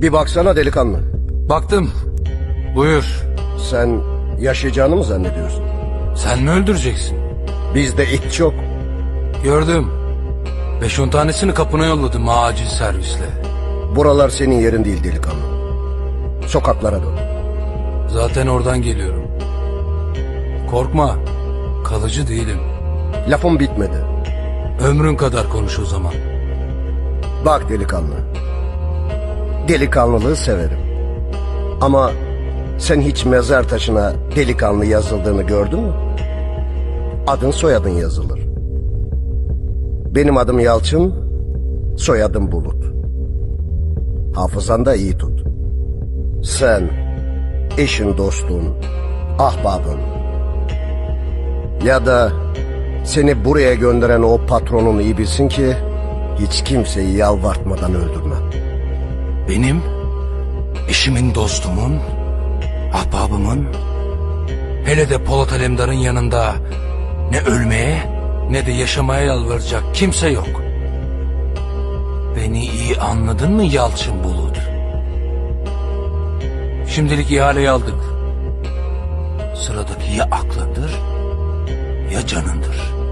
Bir baksana delikanlı. Baktım. Buyur. Sen yaşayacağını mı zannediyorsun? Sen mi öldüreceksin? Bizde it çok. Gördüm. Beş on tanesini kapına yolladım acil servisle. Buralar senin yerin değil delikanlı. Sokaklara dön. Zaten oradan geliyorum. Korkma. Kalıcı değilim. Lafım bitmedi. Ömrün kadar konuş o zaman. Bak delikanlı. Delikanlılığı severim. Ama sen hiç mezar taşına delikanlı yazıldığını gördün mü? Adın soyadın yazılır. Benim adım Yalçın, soyadım Bulut. Hafızan da iyi tut. Sen, eşin dostun, ahbabın ya da seni buraya gönderen o patronun iyi bilsin ki hiç kimseyi yalvartmadan öldürmem. Benim, eşimin dostumun, ahbabımın, hele de Polat Alemdar'ın yanında ne ölmeye ne de yaşamaya yalvaracak kimse yok. Beni iyi anladın mı Yalçın Bulut? Şimdilik ihaleyi aldık. Sıradaki ya aklındır ya canındır.